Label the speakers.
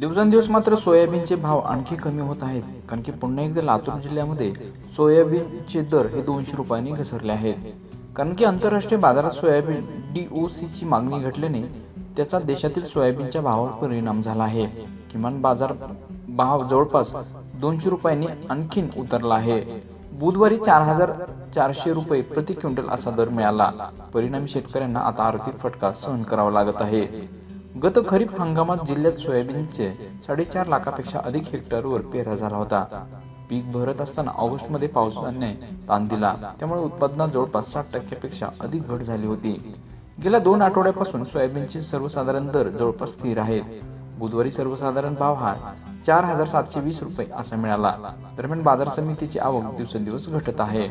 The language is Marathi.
Speaker 1: दिवसेंदिवस मात्र सोयाबीनचे भाव आणखी कमी होत आहेत कारण की पुन्हा एकदा लातूर जिल्ह्यामध्ये सोयाबीनचे दर हे दोनशे रुपयांनी घसरले आहेत. कारण की आंतरराष्ट्रीय बाजारात सोयाबीन डी ओ सीची मागणी घटल्याने त्याचा देशातील सोयाबीनच्या भावावर परिणाम झाला आहे. किमान बाजार भाव जवळपास दोनशे रुपयांनी आणखीन उतरला आहे. बुधवारी चार हजार चारशे रुपये प्रति क्विंटल असा दर मिळाला. परिणामी शेतकऱ्यांना आता आर्थिक फटका सहन करावा लागत आहे. गत खरीप हंगामात जिल्ह्यात सोयाबीनचे साडेचार लाखापेक्षा अधिक हेक्टरवर पेरा झाला होता. पीक भरत असताना ऑगस्टमध्ये पावसाने ताण दिला. त्यामुळे उत्पादनात जवळपास साठ टक्क्यापेक्षा अधिक घट झाली होती. गेल्या दोन आठवड्यापासून सोयाबीनचे सर्वसाधारण दर जवळपास स्थिर आहेत. बुधवारी सर्वसाधारण भाव हा चार हजार सातशे वीस रुपये असा मिळाला. दरम्यान बाजार समितीची आवक दिवसेंदिवस घटत आहे.